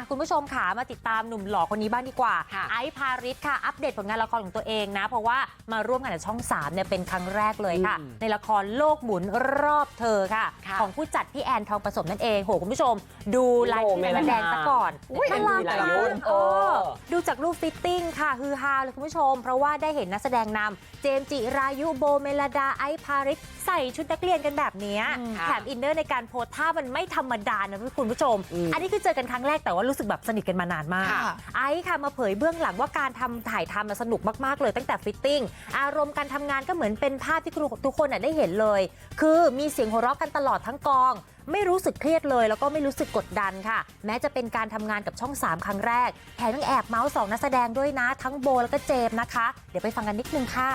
อะคุณผู้ชมค่ะมาติดตามหนุ่มหล่อคนนี้บ้างดีกว่าค่ะไอซ์พาริสค่ะ อัปเดตผลงานละครของตัวเองนะ เพราะว่ามาร่วมงานกับช่อง 3 เนี่ยเป็นครั้งแรกเลยค่ะอืมในละครโลกหมุนรอบเธอค่ะค่ะ ของผู้จัดพี่แอนทองผสมนั่นเองโหคุณผู้ชม ดูลายโอ้ที่นักแสดงซะก่อนอุ๊ยน่ารักมีหลายมายุกคเอเอออดูจากรูปฟิตติ้งค่ะฮือฮาเลยคุณผู้ชม เพราะว่าได้เห็นนักแสดงนำเจมส์จิรายุโบเมลดาไอซ์พาริสใส่ชุดนักเรียนกันแบบเนี้ยค่ะแถมอินเนอร์ในการโพสท่ามันไม่ธรรมดานะคุณผู้ชมอืมอันนี้คือเจอกันครั้งแรกแต่ว่ารู้สึกแบบสนิทกันมานานมากค่ะไอซ์ค่ะมาเผยเบื้องหลังว่าการทำถ่ายทำน่ะสนุกมากๆเลยตั้งแต่ฟิตติ้งอารมณ์การทำงานก็เหมือนเป็นภาพที่ทุกคนน่ะได้เห็นเลย คือมีเสียงหัวเราะกันตลอดทั้งกอง ไม่รู้สึกเครียดเลย แล้วก็ไม่รู้สึกกดดันค่ะ แม้จะเป็นการทำงานกับช่อง 3 ครั้งแรกแถมยังแอบเมาส์สองนักแสดงด้วยนะ ทั้งโบแล้วก็เจมส์นะคะ เดี๋ยวไปฟังกันนิดนึงค่ะ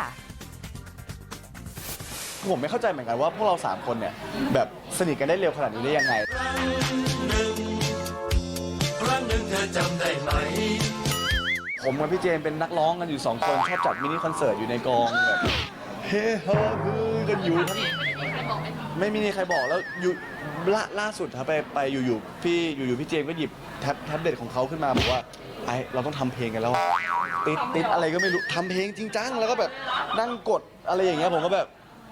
ผมไม่เข้าใจเหมือนกันว่าพวกเราสามคนเนี่ยแบบสนิทกันได้เร็วขนาดนี้ได้ยังไง จำได้ไหม ผมกับพี่เจมส์เป็นนักร้องกันอยู่สองคนชอบจัดมินิคอนเสิร์ตอยู่ในกองแบบเฮ้ฮาฮือกันอยู่ทั้ง ไม่มีใครบอกแล้วอยู่ล่าล่าสุดครับไปไปอยู่ๆพี่อยู่ๆพี่เจมส์ก็หยิบแท็บแท็บเล็ตของเขาขึ้นมาบอกว่าไอเราต้องทำเพลงกันแล้วอะติดติดอะไรก็ไม่รู้ทำเพลงจริงจังแล้วก็แบบนั่งกดอะไรอย่างเงี้ยผมก็แบบ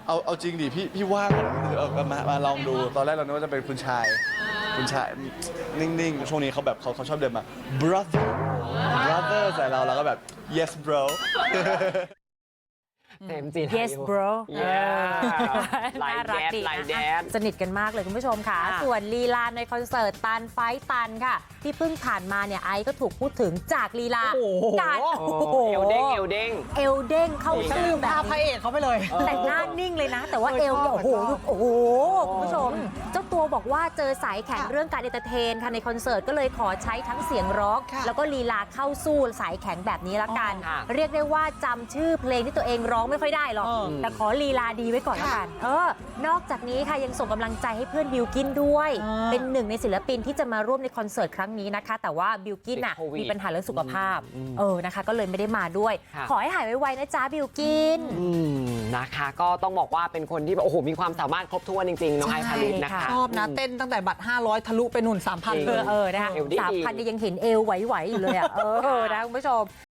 เอาเอาจริงดิพี่พี่ว่างเหรอเออมามาลองดูตอนแรกเราคิดว่าจะเป็นคุณชาย คุณชายนิ่งๆ ช่วงนี้เขาแบบเขาเขาชอบเดินมา brother brother ใส่เราแล้วก็แบบ yes bro เต็มจี yes bro เย้ลายน่าแดรักนดีลายนะแดนสนิทกันมากเลยคุณผู้ชมค่ะ ค่ะ ส่วนลีลาในคอนเสิร์ตตันไฟท์ตันค่ะ ที่เพิ่งผ่านมาเนี่ยไอซ์ก็ถูกพูดถึงจากลีลาโอ้โหการโอ้เอวเด้งเอวเด้ง เอวเด้งเข้าจริงชื่อแบบพาพระเอกเขาไปเลย แต่หน้านิ่งเลยนะ แต่ว่าเอวเนี่ยโอ้โหชอบโอ้โหคุณผู้ชมเจ้าตัว บอกว่าเจอสายแข็งค่ะเรื่องการเอนเตอร์เทนค่ะในคอนเสิร์ตก็เลยขอใช้ทั้งเสียงร้องค่ะแล้วก็ลีลาเข้าสู้สายแข็งแบบนี้ละกันค่ะเรียกได้ว่าจำชื่อเพลงที่ตัวเองร้องไม่ค่อยได้หรอกเออแต่ขอลีลาดีไว้ก่อนละกันเออนอกจากนี้ค่ะยังส่งกำลังใจให้เพื่อนบิวกินด้วยอ่าเป็นหนึ่งในศิลปินที่จะมาร่วมในคอนเสิร์ตครั้งนี้นะคะ แต่ว่าบิวกินน่ะติดโควิดมีปัญหาเรื่องสุขภาพอืมเออนะคะ ก็เลยไม่ได้มาด้วยค่ะขอให้หายไวๆนะจ๊ะบิวกินอืมนะคะ ก็ต้องบอกว่าเป็นคนที่แบบโอ้โหมีความสามารถครบถ้วนจริงๆน้องไอซ์พาริสนะคะใช่ชอบนะเต้นตั้งแต่บัตร500ทะลุไปหนุน3,000เอเลอยเออนะคะเอวดีๆสามพันยังเห็นเอวไหวๆอยู่เลยอะเออนะคุณผู้ชม